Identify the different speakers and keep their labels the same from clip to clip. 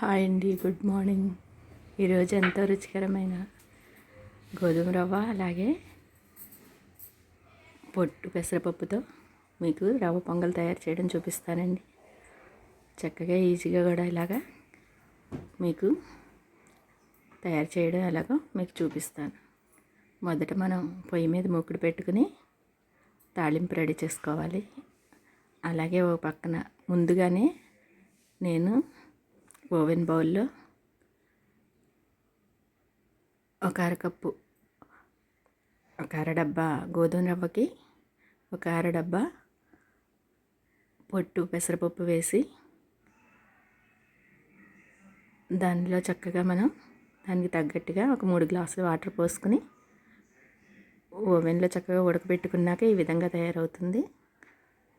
Speaker 1: Hi అండి good morning. ఈరోజు ఎంతో రుచికరమైన గోధుమ రవ్వ అలాగే పొట్టు పెసరపప్పుతో మీకు రవ్వ పొంగల్ తయారు చేయడం చూపిస్తానండి. చక్కగా ఈజీగా కూడా ఇలాగా మీకు తయారు చేయడం ఎలాగో మీకు చూపిస్తాను. మొదట మనం పొయ్యి మీద మూకుడు పెట్టుకుని తాళింపు రెడీ చేసుకోవాలి. అలాగే ఓ పక్కన ముందుగానే నేను ఓవెన్ బౌల్లో ఒక అరకప్పు ఒక అర డబ్బా గోధుమ రవ్వకి ఒక అర డబ్బా పొట్టు పెసరపప్పు వేసి దానిలో చక్కగా మనం దానికి తగ్గట్టుగా ఒక మూడు గ్లాసులు వాటర్ పోసుకుని ఓవెన్లో చక్కగా ఉడకబెట్టుకున్నాక ఈ విధంగా తయారవుతుంది.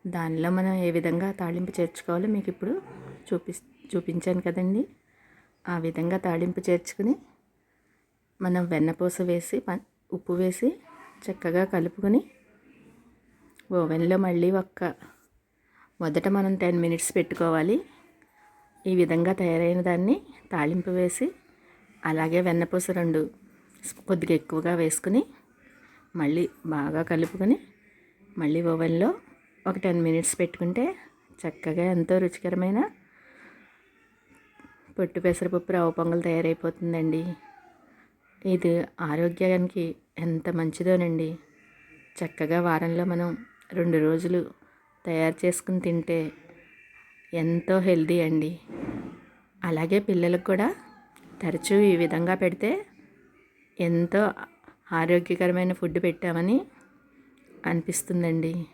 Speaker 1: దానిలో మనం ఏ విధంగా తాళింపు చేర్చుకోవాలో మీకు ఇప్పుడు చూపి చూపించాను కదండి. ఆ విధంగా తాళింపు చేర్చుకుని మనం వెన్నపూస వేసి ఉప్పు వేసి చక్కగా కలుపుకొని ఓవెన్లో మళ్ళీ ఒక్క మొదట మనం టెన్ మినిట్స్ పెట్టుకోవాలి. ఈ విధంగా తయారైన దాన్ని తాళింపు వేసి అలాగే వెన్నపూస రెండు కొద్దిగా ఎక్కువగా వేసుకుని మళ్ళీ బాగా కలుపుకొని మళ్ళీ ఓవెన్లో ఒక టెన్ మినిట్స్ పెట్టుకుంటే చక్కగా ఎంతో రుచికరమైన పొట్టు పెసరపప్పు రవ్వ పొంగల్ తయారైపోతుందండి. ఇది ఆరోగ్యానికి ఎంత మంచిదోనండి. చక్కగా వారంలో మనం రెండు రోజులు తయారు చేసుకుని తింటే ఎంతో హెల్దీ అండి. అలాగే పిల్లలకు కూడా తరచూ ఈ విధంగా పెడితే ఎంతో ఆరోగ్యకరమైన ఫుడ్ పెట్టామని అనిపిస్తుందండి.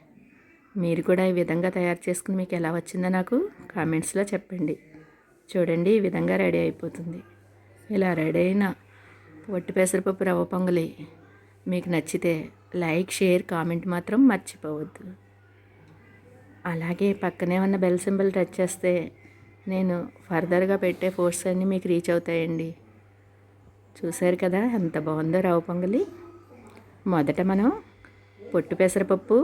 Speaker 1: మీరు కూడా ఈ విధంగా తయారు చేసుకుని మీకు ఎలా వచ్చిందో నాకు కామెంట్స్లో చెప్పండి. చూడండి ఈ విధంగా రెడీ అయిపోతుంది. ఇలా రెడీ అయిన పొట్టి పెసరపప్పు రవ్వ పొంగలి మీకు నచ్చితే లైక్ షేర్ కామెంట్ మాత్రం మర్చిపోవద్దు. అలాగే పక్కనే ఉన్న బెల్ సింబల్ టచ్ చేస్తే నేను ఫర్దర్గా పెట్టే ఫోర్స్ అన్నీ మీకు రీచ్ అవుతాయండి. చూశారు కదా ఎంత బాగుందో రవ్వ పొంగలి. మొదట మనం పొట్టు పెసరపప్పు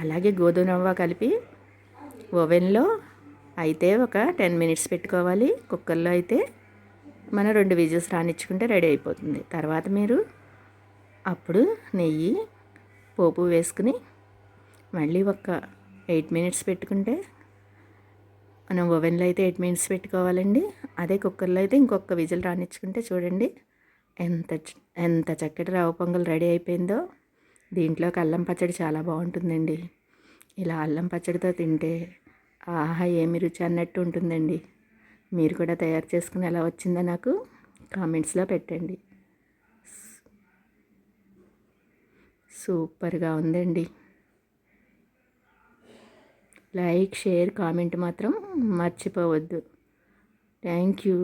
Speaker 1: అలాగే గోధుమ రవ్వ కలిపి ఓవెన్లో అయితే ఒక టెన్ మినిట్స్ పెట్టుకోవాలి. కుక్కర్లో అయితే మనం రెండు విజిల్స్ రానిచ్చుకుంటే రెడీ అయిపోతుంది. తర్వాత మీరు అప్పుడు నెయ్యి పోపు వేసుకుని మళ్ళీ ఒక ఎయిట్ మినిట్స్ పెట్టుకుంటే మనం ఓవెన్లో అయితే ఎయిట్ మినిట్స్ పెట్టుకోవాలండి. అదే కుక్కర్లో అయితే ఇంకొక విజిల్ రానిచ్చుకుంటే చూడండి ఎంత ఎంత చక్కటి రవ్వ పొంగల్ రెడీ అయిపోయిందో. దీంట్లోకి అల్లం పచ్చడి చాలా బాగుంటుందండి. ఇలా అల్లం పచ్చడితో తింటే ఆహా ఏమి రుచి అన్నట్టు ఉంటుందండి. మీరు కూడా తయారు చేసుకుని ఎలా వచ్చిందో నాకు కామెంట్స్లో పెట్టండి. సూపర్గా ఉందండి. లైక్ షేర్ కామెంట్ మాత్రం మర్చిపోవద్దు. Thank you.